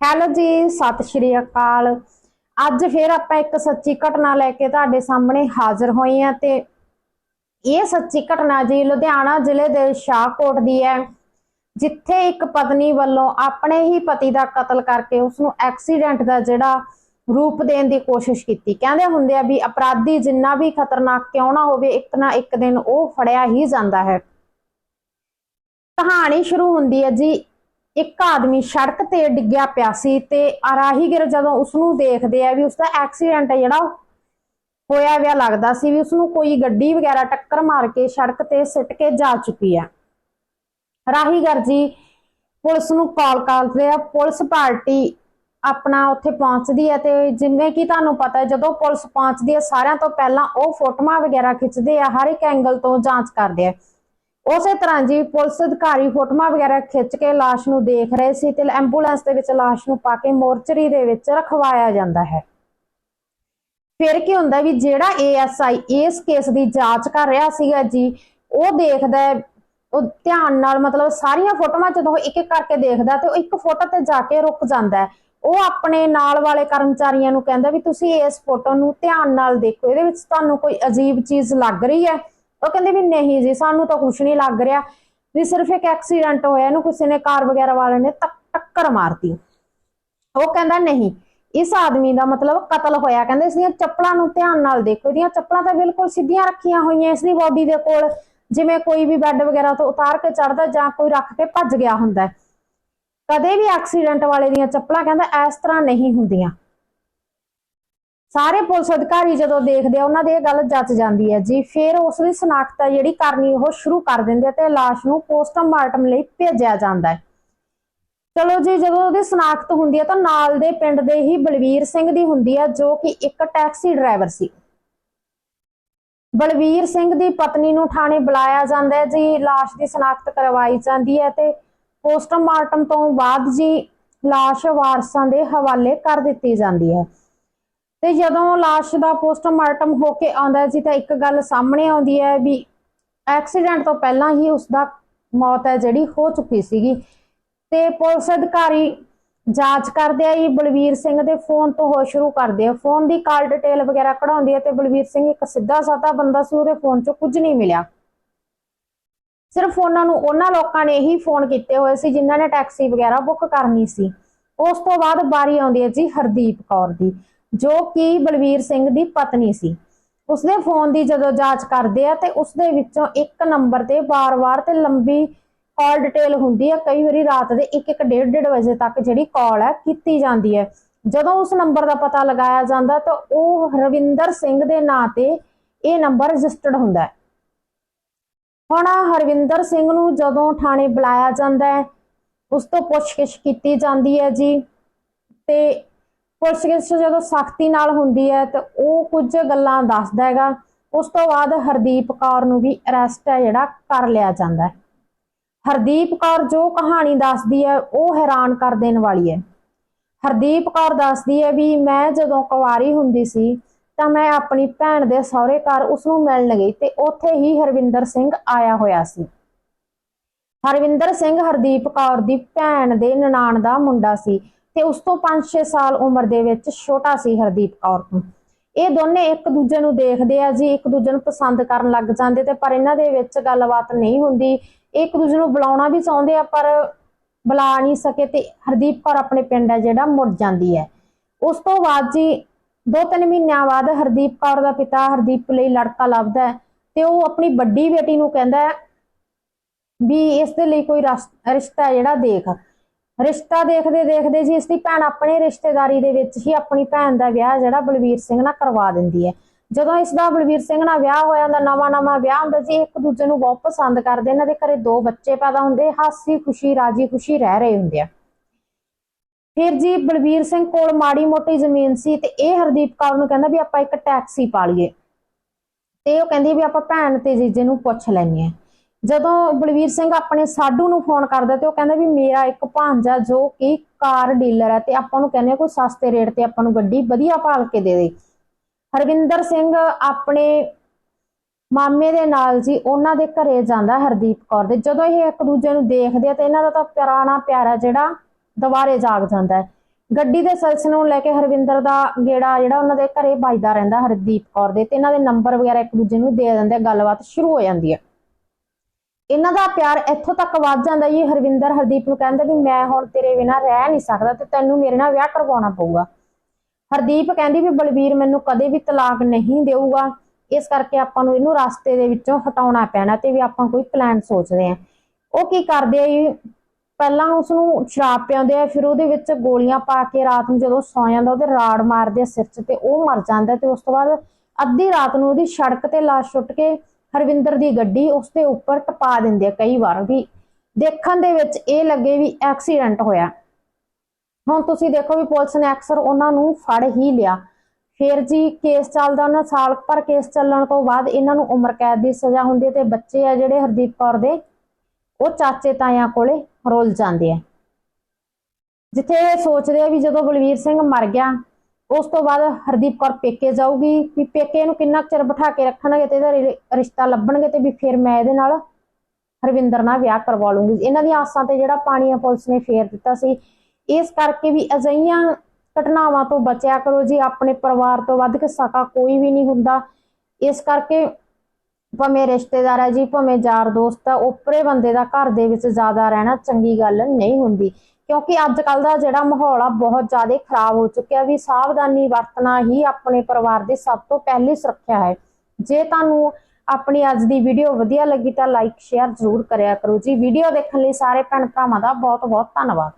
Hello ਜੀ, ਸਤਿ ਸ਼੍ਰੀ ਅਕਾਲ। ਅੱਜ ਫੇਰ ਆਪਾਂ ਇੱਕ ਸੱਚੀ ਘਟਨਾ ਲੈ ਕੇ ਤੁਹਾਡੇ ਸਾਹਮਣੇ ਹਾਜ਼ਰ ਹੋਏ ਆ ਤੇ ਇਹ ਸੱਚੀ ਘਟਨਾ ਜੀ ਲੁਧਿਆਣਾ ਜ਼ਿਲ੍ਹੇ ਦੇ ਸ਼ਾਹਕੋਟ ਦੀ ਹੈ, ਜਿੱਥੇ ਇੱਕ ਪਤਨੀ ਵੱਲੋਂ ਆਪਣੇ ਹੀ ਪਤੀ ਦਾ ਕਤਲ ਕਰਕੇ ਉਸ ਨੂੰ ਐਕਸੀਡੈਂਟ ਦਾ ਜਿਹੜਾ ਰੂਪ ਦੇਣ ਦੀ ਕੋਸ਼ਿਸ਼ ਕੀਤੀ। ਕਹਿੰਦੇ ਹੁੰਦੇ ਆ ਵੀ ਅਪਰਾਧੀ ਜਿੰਨਾ ਵੀ ਖਤਰਨਾਕ ਕਿਉਂ ਨਾ ਹੋਵੇ, ਇੱਕ ਨਾ ਇੱਕ ਦਿਨ ਉਹ ਫੜਿਆ ਹੀ ਜਾਂਦਾ ਹੈ। ਕਹਾਣੀ ਸ਼ੁਰੂ ਹੁੰਦੀ ਹੈ ਜੀ ਇੱਕ ਆਦਮੀ ਸੜਕ ਤੇ ਡਿੱਗਿਆ ਪਿਆ ਸੀ ਤੇ ਰਾਹੀਗਰ ਜਦੋਂ ਉਸ ਨੂੰ ਦੇਖਦੇ ਆ ਵੀ ਉਸ ਦਾ ਐਕਸੀਡੈਂਟ ਜਿਹੜਾ, ਹੋਇਆ ਵਿਆ ਲੱਗਦਾ ਸੀ ਵੀ ਉਸ ਨੂੰ ਕੋਈ ਗੱਡੀ ਵਗੈਰਾ ਟੱਕਰ ਮਾਰ ਕੇ ਸੜਕ ਤੇ ਸਿੱਟ ਕੇ ਜਾ ਚੁੱਕੀ ਆ। ਰਾਹੀਗਰ ਜੀ ਪੁਲਿਸ ਨੂੰ ਕਾਲ ਕਰਦੇ ਆ, ਪੁਲਿਸ ਪਾਰਟੀ ਆਪਣਾ ਉੱਥੇ ਪਹੁੰਚਦੀ ਹੈ ਤੇ ਜਿਵੇਂ ਕਿ ਤੁਹਾਨੂੰ ਪਤਾ ਹੈ ਜਦੋਂ ਪੁਲਿਸ ਪਹੁੰਚਦੀ ਹੈ ਸਾਰਿਆਂ ਤੋਂ ਪਹਿਲਾਂ ਉਹ ਫੋਟੋਆਂ ਵਗੈਰਾ ਖਿੱਚਦੇ ਆ, ਹਰ ਇੱਕ ਐਂਗਲ ਤੋਂ ਜਾਂਚ ਕਰਦੇ ਆ। ਉਸੇ ਤਰ੍ਹਾਂ ਜੀ ਪੁਲਿਸ ਅਧਿਕਾਰੀ ਫੋਟੋਆਂ ਵਗੈਰਾ ਖਿੱਚ ਕੇ ਲਾਸ਼ ਨੂੰ ਦੇਖ ਰਹੇ ਸੀ ਤੇ ਐਂਬੂਲੈਂਸ ਦੇ ਵਿੱਚ ਲਾਸ਼ ਨੂੰ ਪਾ ਕੇ ਮੋਰਚਰੀ ਦੇ ਵਿੱਚ ਰਖਵਾਇਆ ਜਾਂਦਾ ਹੈ। ਫਿਰ ਕੀ ਹੁੰਦਾ ਵੀ ਜਿਹੜਾ ਏਐਸਆਈ ਇਸ ਕੇਸ ਦੀ ਜਾਂਚ ਕਰ ਰਿਹਾ ਸੀਗਾ ਜੀ, ਉਹ ਦੇਖਦਾ ਉਹ ਧਿਆਨ ਨਾਲ ਮਤਲਬ ਸਾਰੀਆਂ ਫੋਟੋਆਂ ਜਦੋਂ ਇੱਕ ਇੱਕ ਕਰਕੇ ਦੇਖਦਾ ਤੇ ਉਹ ਇੱਕ ਫੋਟੋ ਤੇ ਜਾ ਕੇ ਰੁਕ ਜਾਂਦਾ ਹੈ। ਉਹ ਆਪਣੇ ਨਾਲ ਵਾਲੇ ਕਰਮਚਾਰੀਆਂ ਨੂੰ ਕਹਿੰਦਾ ਵੀ ਤੁਸੀਂ ਇਸ ਫੋਟੋ ਨੂੰ ਧਿਆਨ ਨਾਲ ਦੇਖੋ, ਇਹਦੇ ਵਿੱਚ ਤੁਹਾਨੂੰ ਕੋਈ ਅਜੀਬ ਚੀਜ਼ ਲੱਗ ਰਹੀ ਹੈ। ਉਹ ਕਹਿੰਦੇ ਵੀ ਨਹੀਂ ਜੀ, ਸਾਨੂੰ ਤਾਂ ਕੁਝ ਨਹੀਂ ਲੱਗ ਰਿਹਾ। ਵੀ ਸਿਰਫ ਇੱਕ ਐਕਸੀਡੈਂਟ ਹੋਇਆ, ਇਹਨੂੰ ਕਿਸੇ ਨੇ ਕਾਰ ਵਗੈਰਾ ਵਾਲੇ ਨੇ ਟੱਕਰ ਮਾਰਤੀ। ਉਹ ਕਹਿੰਦਾ ਨਹੀਂ, ਇਸ ਆਦਮੀ ਦਾ ਮਤਲਬ ਕਤਲ ਹੋਇਆ। ਕਹਿੰਦੇ ਇਸ ਦੀਆਂ ਚੱਪਲਾਂ ਨੂੰ ਧਿਆਨ ਨਾਲ ਦੇਖੋ, ਇਹਦੀਆਂ ਚੱਪਲਾਂ ਤਾਂ ਬਿਲਕੁਲ ਸਿੱਧੀਆਂ ਰੱਖੀਆਂ ਹੋਈਆਂ ਇਸ ਦੀ ਬਾਡੀ ਦੇ ਕੋਲ। ਜਿਵੇਂ ਕੋਈ ਵੀ ਬੈੱਡ ਵਗੈਰਾ ਤੋਂ ਉਤਾਰ ਕੇ ਚੜਦਾ ਜਾਂ ਕੋਈ ਰੱਖ ਕੇ ਭੱਜ ਗਿਆ ਹੁੰਦਾ। ਕਦੇ ਵੀ ਐਕਸੀਡੈਂਟ ਵਾਲੇ ਦੀਆਂ ਚੱਪਲਾਂ ਕਹਿੰਦਾ ਇਸ ਤਰ੍ਹਾਂ ਨਹੀਂ ਹੁੰਦੀਆਂ। ਸਾਰੇ ਪੁਲਿਸ ਅਧਿਕਾਰੀ ਜਦੋਂ ਦੇਖਦੇ ਆ, ਉਹਨਾਂ ਦੀ ਇਹ ਗੱਲ ਜੱਚ ਜਾਂਦੀ ਹੈ ਜੀ। ਫਿਰ ਉਸ ਦੀ ਸਨਾਖਤ ਹੈ ਜਿਹੜੀ ਕਰਨੀ, ਉਹ ਸ਼ੁਰੂ ਕਰ ਦਿੰਦੇ ਤੇ ਲਾਸ਼ ਨੂੰ ਪੋਸਟਮਾਰਟਮ ਲਈ ਭੇਜਿਆ ਜਾਂਦਾ ਹੈ। ਚਲੋ ਜੀ, ਜਦੋਂ ਉਹਦੀ ਸਨਾਖਤ ਹੁੰਦੀ ਹੈ ਤਾਂ ਨਾਲ ਦੇ ਪਿੰਡ ਦੇ ਹੀ ਬਲਵੀਰ ਸਿੰਘ ਦੀ ਹੁੰਦੀ ਹੈ, ਜੋ ਕਿ ਇੱਕ ਟੈਕਸੀ ਡਰਾਈਵਰ ਸੀ। ਬਲਵੀਰ ਸਿੰਘ ਦੀ ਪਤਨੀ ਨੂੰ ਥਾਣੇ ਬੁਲਾਇਆ ਜਾਂਦਾ ਹੈ ਜੀ, ਲਾਸ਼ ਦੀ ਸਨਾਖਤ ਕਰਵਾਈ ਜਾਂਦੀ ਹੈ ਤੇ ਪੋਸਟਮਾਰਟਮ ਤੋਂ ਬਾਅਦ ਜੀ ਲਾਸ਼ ਵਾਰਸਾਂ ਦੇ ਹਵਾਲੇ ਕਰ ਦਿੱਤੀ ਜਾਂਦੀ ਹੈ। ਤੇ ਜਦੋਂ ਲਾਸ਼ ਦਾ ਪੋਸਟਮਾਰਟਮ ਹੋ ਕੇ ਆਉਂਦਾ ਹੈ ਜੀ ਤਾਂ ਇੱਕ ਗੱਲ ਸਾਹਮਣੇ ਆਉਂਦੀ ਹੈ ਵੀ ਐਕਸੀਡੈਂਟ ਤੋਂ ਪਹਿਲਾਂ ਹੀ ਉਸ ਦਾ ਮੌਤ ਹੈ ਜਿਹੜੀ ਹੋ ਚੁੱਕੀ ਸੀਗੀ। ਤੇ ਪੁਲਿਸ ਅਧਿਕਾਰੀ ਜਾਂਚ ਕਰਦੇ ਆ ਜੀ, ਬਲਵੀਰ ਸਿੰਘ ਦੇ ਫੋਨ ਤੋਂ ਹੋ ਸ਼ੁਰੂ ਕਰਦੇ ਆ। ਫੋਨ ਦੀ ਕਾਲ ਡਿਟੇਲ ਵਗੈਰਾ ਕਢਾਉਂਦੀ ਆ ਤੇ ਬਲਵੀਰ ਸਿੰਘ ਇੱਕ ਸਿੱਧਾ ਸਾਦਾ ਬੰਦਾ ਸੀ, ਉਹਦੇ ਫੋਨ 'ਚੋਂ ਕੁਝ ਨਹੀਂ ਮਿਲਿਆ। ਸਿਰਫ ਉਹਨਾਂ ਨੂੰ ਉਹਨਾਂ ਲੋਕਾਂ ਨੇ ਹੀ ਫੋਨ ਕੀਤੇ ਹੋਏ ਸੀ ਜਿਨ੍ਹਾਂ ਨੇ ਟੈਕਸੀ ਵਗੈਰਾ ਬੁੱਕ ਕਰਨੀ ਸੀ। ਉਸ ਤੋਂ ਬਾਅਦ ਵਾਰੀ ਆਉਂਦੀ ਹੈ ਜੀ ਹਰਦੀਪ ਕੌਰ ਦੀ। ਜੋ ਕਿ ਬਲਵੀਰ ਸਿੰਘ ਦੀ ਪਤਨੀ ਸੀ। ਉਸਦੇ ਫੋਨ ਦੀ ਜਦੋਂ ਜਾਂਚ ਕਰਦੇ ਆ ਤੇ ਉਸਦੇ ਵਿੱਚੋਂ ਇੱਕ ਨੰਬਰ ਤੇ ਵਾਰ-ਵਾਰ ਤੇ ਲੰਬੀ ਕਾਲ ਡਿਟੇਲ ਹੁੰਦੀ ਹੈ ਕਈ ਵਾਰੀ ਰਾਤ ਦੇ 1-1 1:30 ਵਜੇ ਤੱਕ ਜਿਹੜੀ ਕਾਲ ਹੈ ਕੀਤੀ ਜਾਂਦੀ ਹੈ ਜਦੋਂ ਉਸ ਨੰਬਰ ਦਾ ਪਤਾ ਲਗਾਇਆ ਜਾਂਦਾ ਤਾਂ ਉਹ ਰਵਿੰਦਰ ਸਿੰਘ ਦੇ ਨਾਂ ਤੇ ਇਹ ਨੰਬਰ ਰਜਿਸਟਰਡ ਹੁੰਦਾ ਹੈ। ਹੁਣ ਹਰਵਿੰਦਰ ਸਿੰਘ ਨੂੰ ਜਦੋਂ ਥਾਣੇ ਬੁਲਾਇਆ ਜਾਂਦਾ ਹੈ, ਉਸ ਤੋਂ ਪੁੱਛਗਿੱਛ ਕੀਤੀ ਜਾਂਦੀ ਹੈ ਜੀ ਤੇ ਪੁੱਛਗਿੱਛ ਜਦੋਂ ਸਖਤੀ ਨਾਲ ਹੁੰਦੀ ਹੈ ਤਾਂ ਉਹ ਕੁਝ ਗੱਲਾਂ ਦੱਸਦਾ ਹੈਗਾ। ਉਸ ਤੋਂ ਬਾਅਦ ਹਰਦੀਪ ਕੌਰ ਨੂੰ ਵੀ ਅਰੈਸਟ ਹੈ ਜਿਹੜਾ ਕਰ ਲਿਆ ਜਾਂਦਾ ਹੈ। ਹਰਦੀਪ ਕੌਰ ਜੋ ਕਹਾਣੀ ਦੱਸਦੀ ਹੈ, ਉਹ ਹੈਰਾਨ ਕਰ ਦੇਣ ਵਾਲੀ ਹੈ। ਹਰਦੀਪ ਕੌਰ ਦੱਸਦੀ ਹੈ ਵੀ ਮੈਂ ਜਦੋਂ ਕੁਵਾਰੀ ਹੁੰਦੀ ਸੀ ਤਾਂ ਮੈਂ ਆਪਣੀ ਭੈਣ ਦੇ ਸਹੁਰੇ ਘਰ ਉਸ ਨੂੰ ਮਿਲਣ ਗਈ ਤੇ ਉੱਥੇ ਹੀ ਹਰਵਿੰਦਰ ਸਿੰਘ ਆਇਆ ਹੋਇਆ ਸੀ। ਹਰਵਿੰਦਰ ਸਿੰਘ ਹਰਦੀਪ ਕੌਰ ਦੀ ਭੈਣ ਦੇ ਨਨਾਣ ਦਾ ਮੁੰਡਾ ਸੀ। ਤੇ ਉਸ ਤੋਂ 5-6 ਸਾਲ ਉਮਰ ਦੇ ਵਿੱਚ ਛੋਟਾ ਸੀ ਹਰਦੀਪ ਕੌਰ ਤੋਂ ਇਹ ਦੋਨੇ ਇੱਕ ਦੂਜੇ ਨੂੰ ਦੇਖਦੇ ਆ ਜੀ, ਇੱਕ ਦੂਜੇ ਨੂੰ ਪਸੰਦ ਕਰਨ ਲੱਗ ਜਾਂਦੇ ਤੇ ਪਰ ਇਹਨਾਂ ਦੇ ਵਿੱਚ ਗੱਲਬਾਤ ਨਹੀਂ ਹੁੰਦੀ। ਇੱਕ ਦੂਜੇ ਨੂੰ ਬੁਲਾਉਣਾ ਵੀ ਚਾਹੁੰਦੇ ਆ ਪਰ ਬੁਲਾ ਨਹੀਂ ਸਕੇ ਤੇ ਹਰਦੀਪ ਕੌਰ ਆਪਣੇ ਪਿੰਡ ਹੈ ਜਿਹੜਾ ਮੁੜ ਜਾਂਦੀ ਹੈ। ਉਸ ਤੋਂ ਬਾਅਦ ਜੀ ਦੋ ਤਿੰਨ ਮਹੀਨਿਆਂ ਬਾਅਦ ਹਰਦੀਪ ਕੌਰ ਦਾ ਪਿਤਾ ਹਰਦੀਪ ਲਈ ਲੜਕਾ ਲੱਭਦਾ ਹੈ ਤੇ ਉਹ ਆਪਣੀ ਵੱਡੀ ਬੇਟੀ ਨੂੰ ਕਹਿੰਦਾ ਹੈ ਵੀ ਇਸ ਦੇ ਲਈ ਕੋਈ ਰਸ- ਰਿਸ਼ਤਾ ਜਿਹੜਾ ਦੇਖ। ਰਿਸ਼ਤਾ ਦੇਖਦੇ ਦੇਖਦੇ ਜੀ ਇਸ ਦੀ ਭੈਣ ਆਪਣੇ ਰਿਸ਼ਤੇਦਾਰੀ ਦੇ ਵਿੱਚ ਹੀ ਆਪਣੀ ਭੈਣ ਦਾ ਵਿਆਹ ਜਿਹੜਾ ਬਲਵੀਰ ਸਿੰਘ ਨਾਲ ਕਰਵਾ ਦਿੰਦੀ ਹੈ। ਜਦੋਂ ਇਸ ਦਾ ਬਲਵੀਰ ਸਿੰਘ ਨਾਲ ਵਿਆਹ ਹੋਇਆ ਹੁੰਦਾ, ਨਵਾਂ ਨਵਾਂ ਵਿਆਹ ਹੁੰਦਾ ਸੀ ਇੱਕ ਦੂਜੇ ਨੂੰ ਬਹੁਤ ਪਸੰਦ ਕਰਦੇ, ਇਹਨਾਂ ਦੇ ਘਰੇ ਦੋ ਬੱਚੇ ਪੈਦਾ ਹੁੰਦੇ, ਹਾਸੀ ਖੁਸ਼ੀ, ਰਾਜੀ ਖੁਸ਼ੀ ਰਹਿ ਰਹੇ ਹੁੰਦੇ ਆ। ਫਿਰ ਜੀ ਬਲਵੀਰ ਸਿੰਘ ਕੋਲ ਮਾੜੀ ਮੋਟੀ ਜ਼ਮੀਨ ਸੀ ਤੇ ਇਹ ਹਰਦੀਪ ਕੌਰ ਨੂੰ ਕਹਿੰਦਾ ਵੀ ਆਪਾਂ ਇੱਕ ਟੈਕਸੀ ਪਾ ਲਈਏ। ਤੇ ਉਹ ਕਹਿੰਦੀ ਵੀ ਆਪਾਂ ਭੈਣ ਤੇ ਜੀਜੇ ਨੂੰ ਪੁੱਛ ਲੈਣੀ ਹੈ। ਜਦੋਂ ਬਲਵੀਰ ਸਿੰਘ ਆਪਣੇ ਸਾਡੂ ਨੂੰ ਫੋਨ ਕਰਦਾ ਤੇ ਉਹ ਕਹਿੰਦਾ ਵੀ ਮੇਰਾ ਇੱਕ ਭਾਂਜਾ ਜੋ ਕਿ ਕਾਰ ਡੀਲਰ ਹੈ ਤੇ ਆਪਾਂ ਨੂੰ ਕਹਿੰਦੇ ਕੋਈ ਸਸਤੇ ਰੇਟ ਤੇ ਆਪਾਂ ਨੂੰ ਗੱਡੀ ਵਧੀਆ ਭਾਲ ਕੇ ਦੇ ਦੇ। ਹਰਵਿੰਦਰ ਸਿੰਘ ਆਪਣੇ ਮਾਮੇ ਦੇ ਨਾਲ ਜੀ ਉਹਨਾਂ ਦੇ ਘਰੇ ਜਾਂਦਾ ਹਰਦੀਪ ਕੌਰ ਦੇ। ਜਦੋਂ ਇਹ ਇੱਕ ਦੂਜੇ ਨੂੰ ਦੇਖਦੇ ਆ ਤੇ ਇਹਨਾਂ ਦਾ ਤਾਂ ਪੁਰਾਣਾ ਪਿਆਰਾ ਜਿਹੜਾ ਦੁਬਾਰੇ ਜਾਗ ਜਾਂਦਾ ਹੈ। ਗੱਡੀ ਦੇ ਸਿਲਸਿਲੇ ਨੂੰ ਲੈ ਕੇ ਹਰਵਿੰਦਰ ਦਾ ਗੇੜਾ ਜਿਹੜਾ ਉਹਨਾਂ ਦੇ ਘਰੇ ਵੱਜਦਾ ਰਹਿੰਦਾ ਹਰਦੀਪ ਕੌਰ ਦੇ ਤੇ ਇਹਨਾਂ ਦੇ ਨੰਬਰ ਵਗੈਰਾ ਇੱਕ ਦੂਜੇ ਨੂੰ ਦੇ ਦਿੰਦੇ ਗੱਲਬਾਤ ਸ਼ੁਰੂ ਹੋ ਜਾਂਦੀ ਹੈ। ਇਹਨਾਂ ਦਾ ਪਿਆਰ ਇੱਥੋਂ ਤੱਕ ਵੱਧ ਜਾਂਦਾ ਜੀ। ਹਰਵਿੰਦਰ ਹਰਦੀਪ ਨੂੰ ਕਹਿੰਦਾ ਵੀ ਮੈਂ ਹੁਣ ਤੇਰੇ ਬਿਨਾਂ ਰਹਿ ਨਹੀਂ ਸਕਦਾ ਤੇ ਤੈਨੂੰ ਮੇਰੇ ਨਾਲ ਵਿਆਹ ਕਰਵਾਉਣਾ ਪਊਗਾ। ਹਰਦੀਪ ਕਹਿੰਦੀ ਵੀ ਬਲਬੀਰ ਮੈਨੂੰ ਕਦੇ ਵੀ ਤਲਾਕ ਨਹੀਂ ਦੇਊਗਾ। ਇਸ ਕਰਕੇ ਆਪਾਂ ਨੂੰ ਇਹਨੂੰ ਰਸਤੇ ਦੇ ਵਿੱਚੋਂ ਹਟਾਉਣਾ ਪੈਣਾ ਤੇ ਵੀ ਆਪਾਂ ਕੋਈ ਪਲਾਨ ਸੋਚਦੇ ਆਂ ਉਹ ਕੀ ਕਰਦੇ ਆ ਜੀ? ਪਹਿਲਾਂ ਉਸ ਨੂੰ ਸ਼ਰਾਬ ਪਿਆਉਂਦੇ ਆ, ਫਿਰ ਉਹਦੇ ਵਿੱਚ ਗੋਲੀਆਂ ਪਾ ਕੇ ਰਾਤ ਨੂੰ ਜਦੋਂ ਸੌ ਜਾਂਦਾ, ਉਹਦੇ ਰਾੜ ਮਾਰਦੇ ਆ ਸਿਰ 'ਚ ਤੇ ਉਹ ਮਰ ਜਾਂਦਾ ਤੇ ਉਸ ਤੋਂ ਬਾਅਦ ਅੱਧੀ ਰਾਤ ਨੂੰ ਉਹਦੀ ਸੜਕ ਤੇ ਲਾਸ਼ ਸੁੱਟ ਕੇ ਹਰਵਿੰਦਰ ਦੀ ਗੱਡੀ ਉਸ ਦੇ ਉੱਪਰ ਟਪਾ ਦਿੰਦੇ ਆ ਕਈ ਵਾਰ ਵੀ। ਦੇਖਣ ਦੇ ਵਿੱਚ ਇਹ ਲੱਗੇ ਵੀ ਐਕਸੀਡੈਂਟ ਹੋਇਆ। ਹੁਣ ਤੁਸੀਂ ਦੇਖੋ ਵੀ ਪੁਲਿਸ ਨੇ ਅਕਸਰ ਉਹਨਾਂ ਨੂੰ ਫੜ ਹੀ ਲਿਆ। ਫਿਰ ਜੀ ਕੇਸ ਚੱਲਦਾ ਉਹਨਾਂ ਸਾਲ ਭਰ ਕੇਸ ਚੱਲਣ ਤੋਂ ਬਾਅਦ ਇਹਨਾਂ ਨੂੰ ਉਮਰ ਕੈਦ ਦੀ ਸਜ਼ਾ ਹੁੰਦੀ ਹੈ ਤੇ ਬੱਚੇ ਆ ਜਿਹੜੇ ਹਰਦੀਪ ਕੌਰ ਦੇ, ਉਹ ਚਾਚੇ ਤਾਇਆਂ ਕੋਲੇ ਰੁੱਲ ਜਾਂਦੇ ਆ। ਜਿੱਥੇ ਇਹ ਸੋਚਦੇ ਆ ਵੀ ਜਦੋਂ ਬਲਵੀਰ ਸਿੰਘ ਮਰ ਗਿਆ ਉਸ ਤੋਂ ਬਾਅਦ ਹਰਦੀਪ ਕੌਰ ਪੇਕੇ ਜਾਊਗੀ, ਵੀ ਪੇਕੇ ਨੂੰ ਕਿੰਨਾ ਚਿਰ ਬਿਠਾ ਕੇ ਰੱਖਣਗੇ ਤੇ ਇਹਦਾ ਰਿਸ਼ਤਾ ਲੱਭਣਗੇ ਤੇ ਵੀ ਫਿਰ ਮੈਂ ਇਹਦੇ ਨਾਲ ਹਰਵਿੰਦਰ ਨਾਲ ਵਿਆਹ ਕਰਵਾ ਲੂੰਗੀ। ਇਹਨਾਂ ਦੀਆਂ ਆਸਾਂ ਤੇ ਜਿਹੜਾ ਪਾਣੀ ਪੁਲਿਸ ਨੇ ਫੇਰ ਦਿੱਤਾ ਸੀ, ਇਸ ਕਰਕੇ ਵੀ ਅਜਿਹੀਆਂ ਘਟਨਾਵਾਂ ਤੋਂ ਬਚਿਆ ਕਰੋ ਜੀ, ਆਪਣੇ ਪਰਿਵਾਰ ਤੋਂ ਵੱਧ ਕੇ ਸਕਾ ਕੋਈ ਵੀ ਨਹੀਂ ਹੁੰਦਾ। ਇਸ ਕਰਕੇ ਭਾਵੇਂ ਰਿਸ਼ਤੇਦਾਰ ਹੈ ਜੀ, ਭਾਵੇਂ ਯਾਰ ਦੋਸਤ ਹੈ, ਉਪਰੇ ਬੰਦੇ ਦਾ ਘਰ ਦੇ ਵਿੱਚ ਜ਼ਿਆਦਾ ਰਹਿਣਾ ਚੰਗੀ ਗੱਲ ਨਹੀਂ ਹੁੰਦੀ। ਕਿਉਂਕਿ ਅੱਜ ਕੱਲ ਦਾ ਜਿਹੜਾ ਮਾਹੌਲ ਆ ਬਹੁਤ ਜ਼ਿਆਦਾ ਖਰਾਬ ਹੋ ਚੁੱਕਿਆ ਵੀ ਸਾਵਧਾਨੀ ਵਰਤਣਾ ਹੀ ਆਪਣੇ ਪਰਿਵਾਰ ਦੀ ਸਭ ਤੋਂ ਪਹਿਲੀ ਸੁਰੱਖਿਆ ਹੈ। ਜੇ ਤੁਹਾਨੂੰ ਆਪਣੀ ਅੱਜ ਦੀ ਵੀਡੀਓ ਵਧੀਆ ਲੱਗੀ ਤਾਂ ਲਾਈਕ ਸ਼ੇਅਰ ਜ਼ਰੂਰ ਕਰਿਆ ਕਰੋ ਜੀ। ਵੀਡੀਓ ਦੇਖਣ ਲਈ ਸਾਰੇ ਭੈਣ ਭਰਾਵਾਂ ਦਾ ਬਹੁਤ ਬਹੁਤ ਧੰਨਵਾਦ।